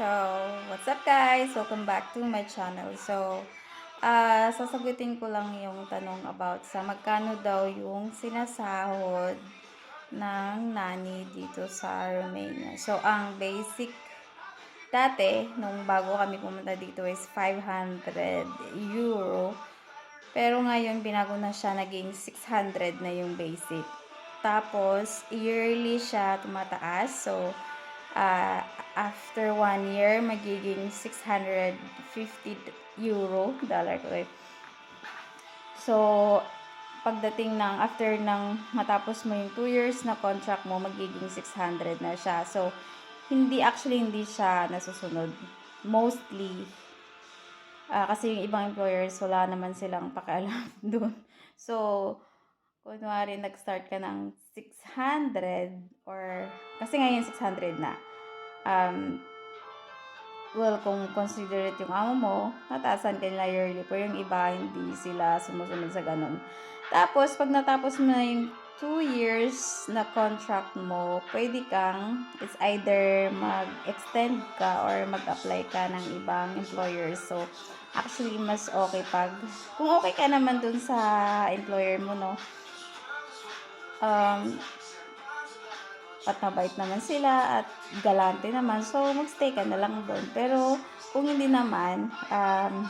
So, what's up guys? Welcome back to my channel. So, ah sasagutin ko lang yung tanong about sa magkano daw yung sinasahod ng nani dito sa Romania. So, ang basic dati, nung bago kami pumunta dito is 500 euro. Pero ngayon, binago na siya, naging 600 na yung basic. Tapos, yearly siya tumataas. So, ah, after one year, magiging 650 euro, dollar ko eh. So, pagdating ng, after ng matapos mo yung 2 years na contract mo, magiging 600 na siya. So, hindi, actually, hindi siya nasusunod. Mostly, ah, kasi yung ibang employers, wala naman silang pakialam doon. So, kunwari nag-start ka ng 600 or kasi ngayon 600 na. Um, well, kung considerate yung amo mo, nataasan ka nila yearly. Pero yung iba, hindi sila sumusunod sa ganun. Tapos, pag natapos mo na yung 2 years na contract mo, pwede kang, it's either mag-extend ka or mag-apply ka ng ibang employer. So, actually, mas okay pag, kung okay ka naman dun sa employer mo, no, um, at mabait naman sila at galante naman. So, magstay ka na lang doon. Pero, kung hindi naman, um,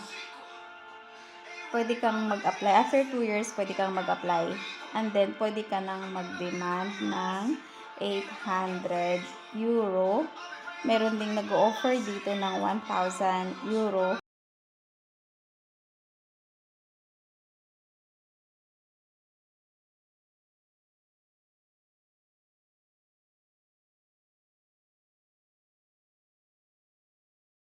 pwede kang mag-apply. After 2 years, pwede kang mag-apply. And then, pwede ka nang mag-demand ng 800 euro. Meron ding nag-offer dito ng 1,000 euro